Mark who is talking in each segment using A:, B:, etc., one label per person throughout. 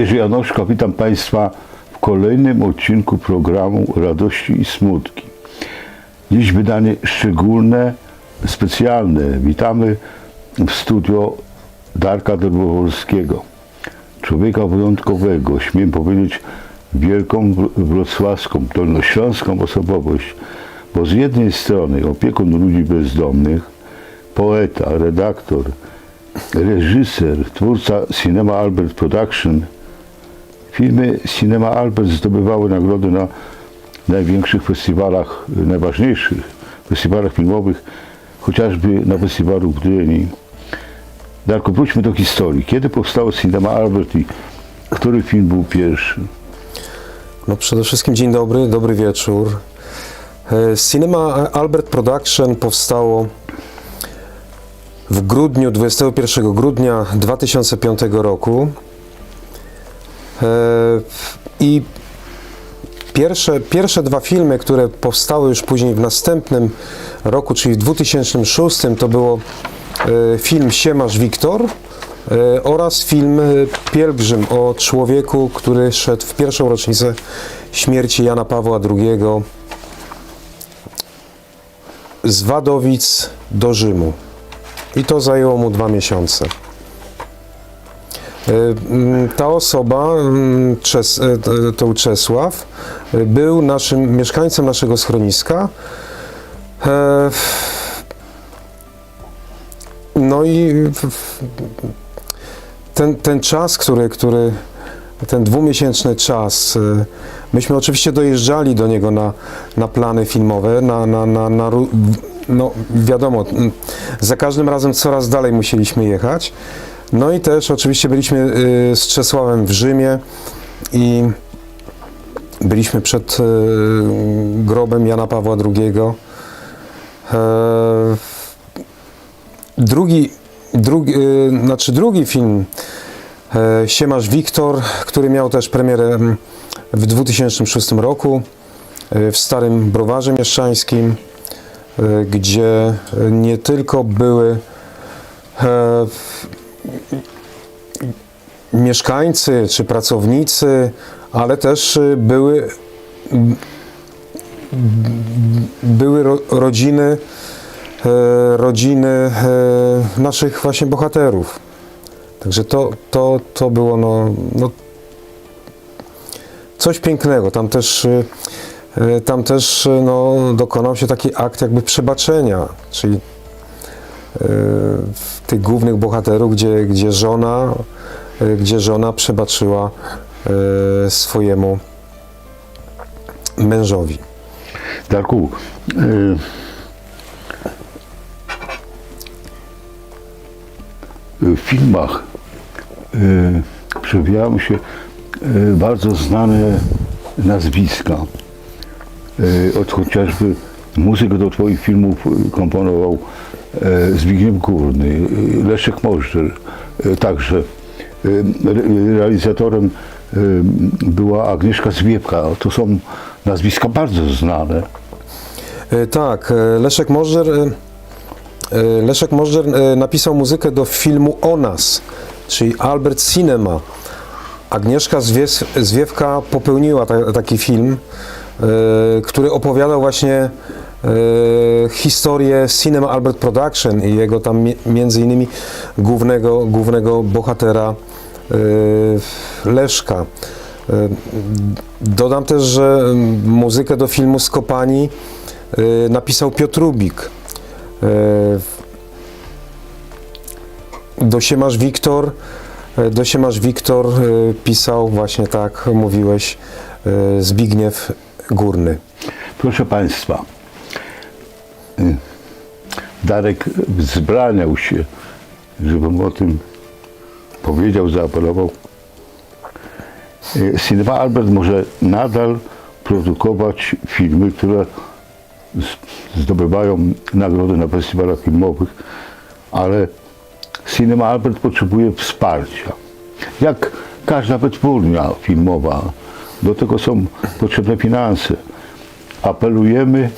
A: Jerzy Janoszka, witam Państwa w kolejnym odcinku programu Radości i Smutki. Dziś wydanie szczególne, specjalne. Witamy w studio Darka Dobrowolskiego. Człowieka wyjątkowego, śmiem powiedzieć wielką wr- wrocławską, dolnośląską osobowość, bo z jednej strony opiekun ludzi bezdomnych, poeta, redaktor, reżyser, twórca Cinema Albert Production. Filmy Cinema Albert zdobywały nagrody na największych festiwalach, najważniejszych festiwalach filmowych, chociażby na festiwalu w Gdyni. Darku, wróćmy do historii. Kiedy powstało Cinema Albert i który film był pierwszy?
B: No przede wszystkim dzień dobry, dobry wieczór. E, Cinema Albert Production powstało w grudniu, 21 grudnia 2005 roku. E, I pierwsze, pierwsze dwa filmy, które powstały już później w następnym roku, czyli w 2006, to było e, film Siemasz Wiktor e, oraz film Pielgrzym o człowieku, który szedł w pierwszą rocznicę śmierci Jana Pawła II z Wadowic do Rzymu. I to zajęło mu dwa miesiące. E, mm, Ta osoba, mm, Czes, e, to- Czesław, e, był naszym mieszkańcem naszego schroniska. No i ten, ten czas, który, który, ten dwumiesięczny czas, myśmy oczywiście dojeżdżali do niego na, na plany filmowe, na, na, na, na, no wiadomo, m, za każdym razem coraz dalej musieliśmy jechać. No i też oczywiście byliśmy y, z Czesławem w Rzymie i byliśmy przed y, grobem Jana Pawła II. E, Drugi, drugi, y, znaczy drugi film e, Siemasz Wiktor, który miał też premierę mm, w 2006 roku w Starym Browarze Mieszczańskim, gdzie nie tylko były e, mieszkańcy czy pracownicy, ale też e, były były ro, rodziny e, rodziny e, naszych właśnie bohaterów. Także to, to, to było no, no coś pięknego. Tam też, e, e, tam też e, no, dokonał się taki akt jakby przebaczenia, czyli tych głównych bohaterów, gdzie, gdzie żona, gdzie żona przebaczyła e, swojemu mężowi.
A: Darku, y, w filmach y, przewijają się bardzo znane nazwiska. Od chociażby muzykę do Twoich filmów komponował Zbigniew Górny, Leszek Możdżer także. Y, re- Realizatorem y, była Agnieszka Zwiepka. To są nazwiska bardzo znane.
B: E, Tak, e, Leszek Możdżer, e, Leszek Możdżer e, napisał muzykę do filmu O nas, czyli Albert Cinema. Agnieszka Zwiewka popełniła ta, taki film, który opowiadał właśnie historię Cinema Albert Production i jego tam mi- między innymi głównego, głównego bohatera Leszka. E, Dodam też, że muzykę do filmu Skopani e, napisał Piotr Rubik. E, Do Siemasz Wiktor, e, do Siemasz Wiktor e, pisał właśnie tak, mówiłeś, e, Zbigniew Górny.
A: Proszę Państwa, Darek wzbraniał się, żebym o tym powiedział, zaapelował. Cinema Albert może nadal produkować filmy, które zdobywają nagrody na festiwalach filmowych, ale Cinema Albert potrzebuje wsparcia. Jak każda wytwórnia filmowa, do tego są potrzebne finanse. Apelujemy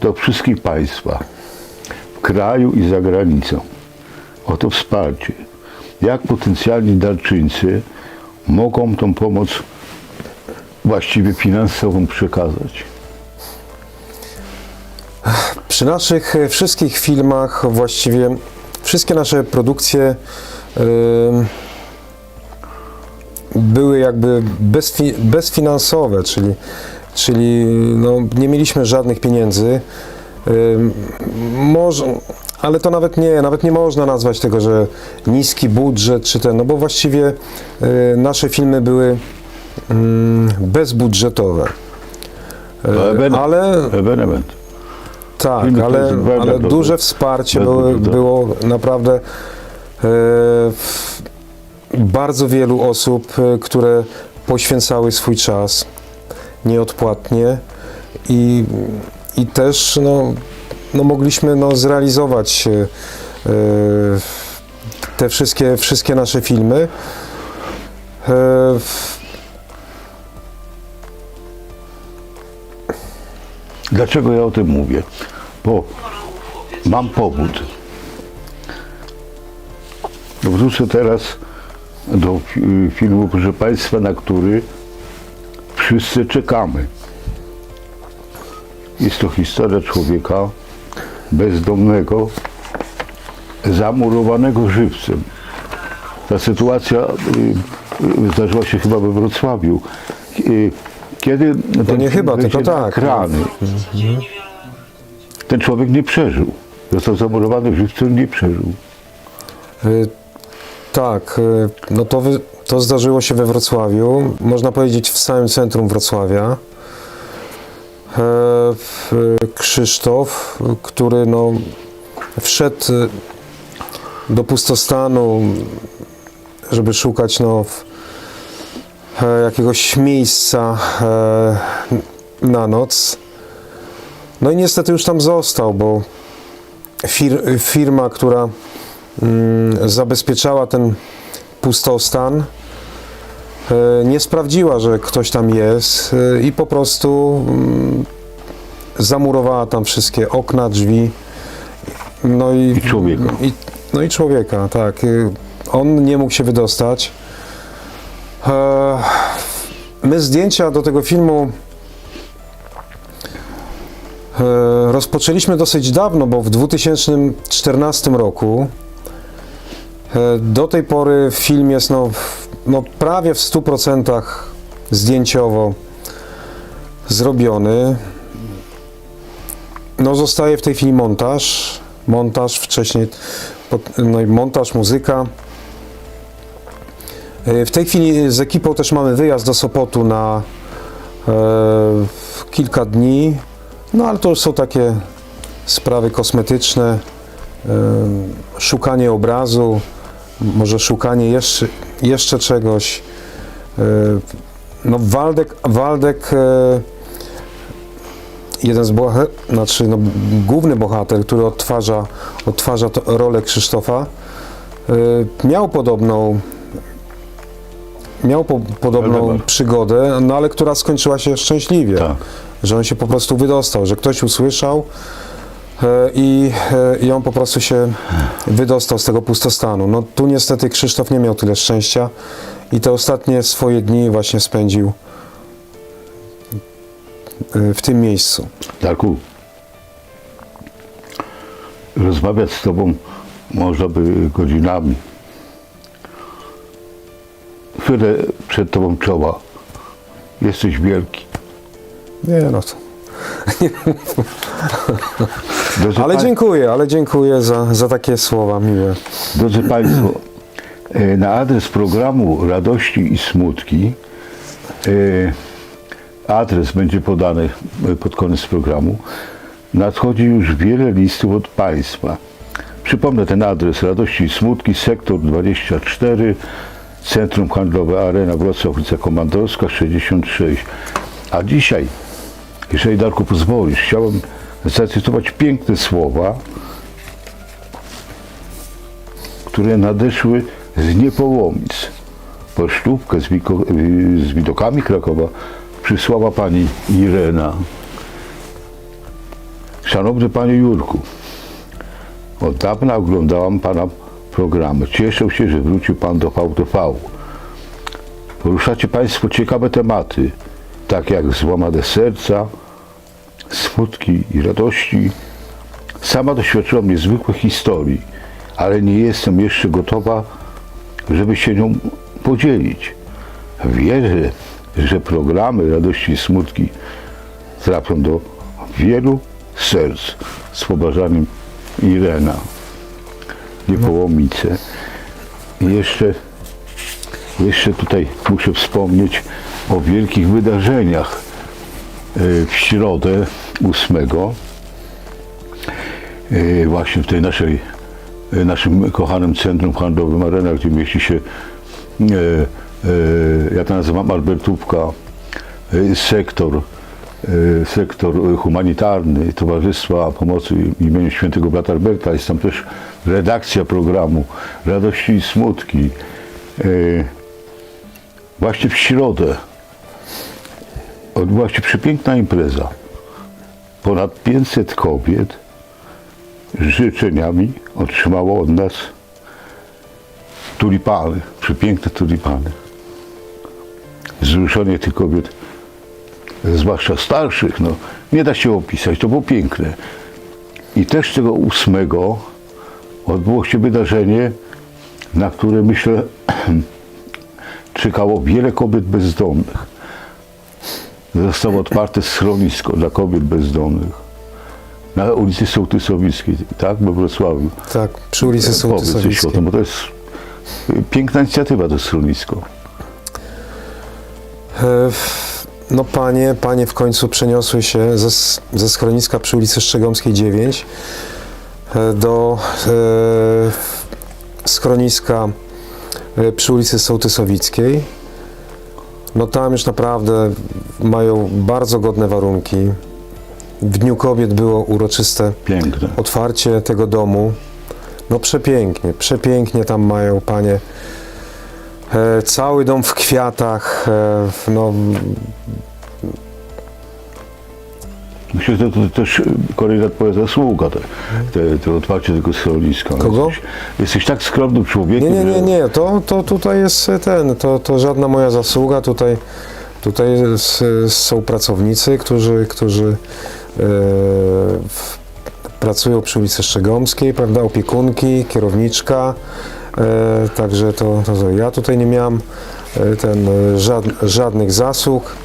A: do wszystkich Państwa w kraju i za granicą o to wsparcie. Jak potencjalni darczyńcy mogą tą pomoc właściwie finansową przekazać?
B: Przy naszych wszystkich filmach, właściwie wszystkie nasze produkcje e, były jakby bezfi, bezfinansowe, czyli, czyli no, nie mieliśmy żadnych pieniędzy. Może, ale to nawet nie, nawet nie można nazwać tego, że niski budżet czy ten, no bo właściwie e, nasze filmy były bezbudżetowe.
A: Ewenement.
B: ale
A: Ewenement.
B: tak,
A: Filmy
B: ale, ale duże wsparcie było, było naprawdę w- bardzo wielu osób, które poświęcały swój czas nieodpłatnie i, i też no, no mogliśmy no, zrealizować e, e, te wszystkie, wszystkie nasze filmy. E,
A: Dlaczego ja o tym mówię? Bo mam powód. Wrócę teraz do fi- filmu, proszę Państwa, na który wszyscy czekamy. Jest to historia człowieka bezdomnego, zamurowanego żywcem. Ta sytuacja y, y, zdarzyła się chyba we Wrocławiu. Y, Kiedy ten
B: nie chyba, tylko tak,
A: Ekrany, ten człowiek nie przeżył. Został zamurowany żywcem, nie przeżył.
B: Y, Tak, no to, to zdarzyło się we Wrocławiu, można powiedzieć w samym centrum Wrocławia. E, Krzysztof, który no, wszedł y, do pustostanu, żeby szukać no, e, jakiegoś miejsca e, na noc. No i niestety już tam został, bo fir, firma, która mm, zabezpieczała ten pustostan, e, nie sprawdziła, że ktoś tam jest e, i po prostu mm, zamurowała tam wszystkie okna, drzwi. No i,
A: I człowieka.
B: I, no i człowieka, tak. Y, On nie mógł się wydostać. E, My zdjęcia do tego filmu E, Rozpoczęliśmy dosyć dawno, bo w 2014 roku. E, Do tej pory film jest no, no prawie w 100% zdjęciowo zrobiony. No zostaje w tej chwili montaż, montaż wcześniej, no i montaż, muzyka. E, W tej chwili z ekipą też mamy wyjazd do Sopotu na e, kilka dni. No ale to już są takie sprawy kosmetyczne, em, szukanie obrazu, może szukanie jeszcze, jeszcze czegoś. E, No Waldek, Waldek e, jeden z bohaterów, znaczy no, główny bohater, który odtwarza, odtwarza to, rolę Krzysztofa, e, miał podobną miał po, podobną przygodę, no ale która skończyła się szczęśliwie
A: Tak.
B: że on się po prostu wydostał, że ktoś usłyszał i, e, i on po prostu się wydostał z tego pustostanu. No tu niestety Krzysztof nie miał tyle szczęścia i te ostatnie swoje dni właśnie spędził e, w tym miejscu.
A: Darku, rozmawiać z Tobą można by godzinami. Chwilę przed Tobą czoła. Jesteś wielki.
B: Nie no to.
A: Drodzy,
B: Ale dziękuję, ale dziękuję za, za takie słowa miłe.
A: Drodzy Państwo, e, na adres programu Radości i Smutki e, adres będzie podany e, pod koniec programu. Nadchodzi już wiele listów od Państwa. Przypomnę ten adres Radości i Smutki, sektor 24, Centrum Handlowe Arena Wrocław, ulica Komandorska 66. A dzisiaj, jeżeli Darku pozwolisz, chciałbym zacytować piękne słowa, które nadeszły z Niepołomic. Pocztówkę z, z widokami Krakowa przysłała pani Irena. Szanowny panie Jurku, od dawna oglądałam pana programy. Cieszę się, że wrócił pan do VTV. Poruszacie Państwo ciekawe tematy, tak jak złamane serca, smutki i radości. Sama doświadczyłam niezwykłych historii, ale nie jestem jeszcze gotowa, żeby się nią podzielić. Wierzę, że programy radości i smutki trafią do wielu serc z poważaniem Irena. Niepołomice. I jeszcze, jeszcze tutaj muszę wspomnieć o wielkich wydarzeniach w środę 8 y, właśnie w tej naszej y, naszym kochanym centrum handlowym Arena, gdzie mieści się y, ja to nazywam Albertówka sektor sektor humanitarny Towarzystwa Pomocy imienia Świętego Brata Alberta. Jest tam też redakcja programu Radości i Smutki. Właśnie w środę odbyła się przepiękna impreza. Ponad 500 kobiet z życzeniami otrzymało od nas tulipany, przepiękne tulipany. Wzruszenie tych kobiet zwłaszcza starszych, no, nie da się opisać, to było piękne. I też tego ósmego odbyło się wydarzenie, na które myślę czekało wiele kobiet bezdomnych. Zostało otwarte schronisko dla kobiet bezdomnych na ulicy Sołtysowickiej, tak, we Wrocławiu.
B: Tak, przy ulicy
A: Powiedz coś o
B: Sołtysowickiej.
A: tym, bo to jest y, piękna inicjatywa to schronisko.
B: E, No panie, panie w końcu przeniosły się ze, ze schroniska przy ulicy Szczegomskiej 9 e, do e, schroniska przy ulicy Sołtysowickiej. No tam już naprawdę mają bardzo godne warunki. W Dniu Kobiet było uroczyste
A: Piękne.
B: otwarcie tego domu. No przepięknie, przepięknie tam mają panie. E, cały dom w kwiatach. E, no,
A: Myślę, że to, też kolejna twoja zasługa, te, te, te otwarcie tego schroniska.
B: Kogo?
A: Jesteś, jesteś tak skromnym człowiekiem,
B: nie, nie, nie, nie, to, to tutaj jest ten, to, to żadna moja zasługa. Tutaj, tutaj s- są pracownicy, którzy, którzy e, w, pracują przy ulicy Szczegomskiej, prawda, opiekunki, kierowniczka. E, także to, to, to ja tutaj nie miałam e, ten, e, żad, żadnych zasług.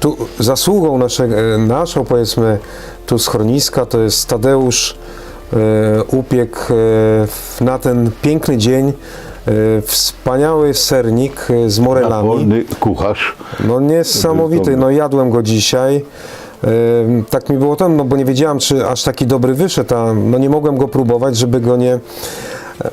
B: Tu zasługą nasze, e, naszą, powiedzmy, tu schroniska to jest Tadeusz e, upiekł e, na ten piękny dzień wspaniały sernik z morelami.
A: Wolny kucharz.
B: No niesamowity, no jadłem go dzisiaj. Tak mi było tam, no bo nie wiedziałam, czy aż taki dobry wyszedł, a no nie mogłem go próbować, żeby go nie...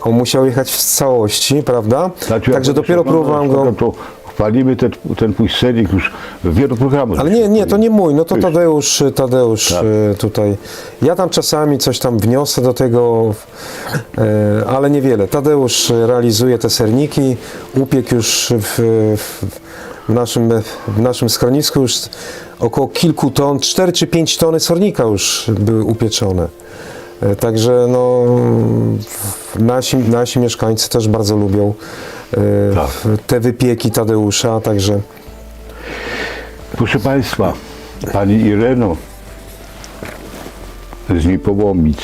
B: On musiał jechać w całości, prawda?
A: Znaczy,
B: Także dopiero próbowałem go...
A: To chwalimy ten, ten twój sernik już w wielu programach.
B: Ale nie, nie, to nie mój, no to. Tadeusz, Tadeusz
A: Tak.
B: e, tutaj. Ja tam czasami coś tam wniosę do tego, e, ale niewiele. Tadeusz realizuje te serniki, upiekł już w, w, naszym, w naszym schronisku już około kilku ton, 4 czy 5 tony sernika już były upieczone. E, Także no, nasi, nasi mieszkańcy też bardzo lubią e,
A: Tak.
B: te wypieki Tadeusza, także
A: Proszę Państwa, Pani Ireno z Niepołomic,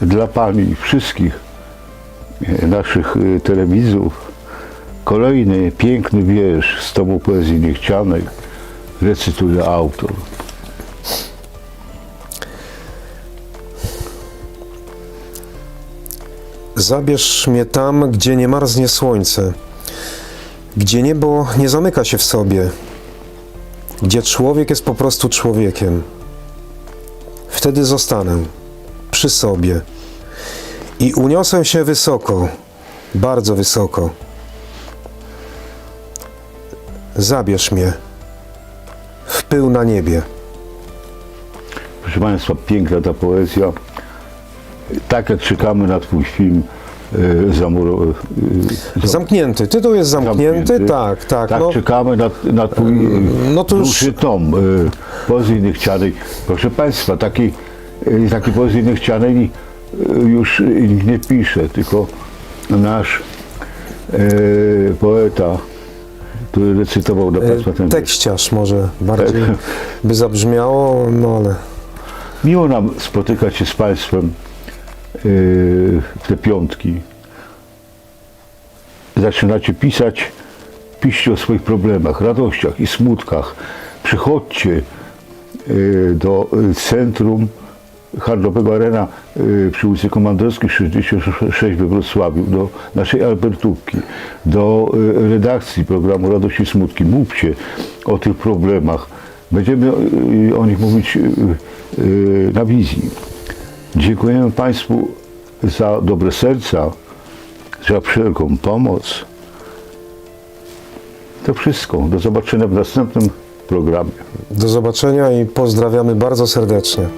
A: dla Pani i wszystkich e, naszych telewizów kolejny piękny wiersz z Tomu Poezji Niechcianej recytuje autor.
B: Zabierz mnie tam, gdzie nie marznie słońce, gdzie niebo nie zamyka się w sobie, gdzie człowiek jest po prostu człowiekiem. Wtedy zostanę przy sobie i uniosę się wysoko, bardzo wysoko. Zabierz mnie w pył na niebie.
A: Proszę Państwa, piękna ta poezja. Tak jak czekamy na Twój film e, zamuro, e,
B: Zamknięty. Tytuł jest zamknięty, tak, tak.
A: Tak,
B: no.
A: czekamy na, na twój
B: no to już-
A: tom y, poezji niechcianej. Proszę Państwa, takiej y, takiej poezji niechcianej y, już nikt nie pisze, tylko nasz y, poeta który recytował dla Państwa
B: E,
A: ten wiersz.
B: Tekściarz może bardziej
A: Tak.
B: by zabrzmiało, no ale
A: Miło nam spotykać się z Państwem te piątki. Zaczynacie pisać, piszcie o swoich problemach, radościach i smutkach. Przychodźcie yy, do yy, centrum handlowego Arena przy ulicy Komandorskiej 66 we Wrocławiu, do naszej Albertówki, do redakcji programu Radość i Smutki. Mówcie o tych problemach. Będziemy o nich mówić na wizji. Dziękujemy Państwu za dobre serca, za wszelką pomoc. To wszystko. Do zobaczenia w następnym programie.
B: do zobaczenia i pozdrawiamy bardzo serdecznie.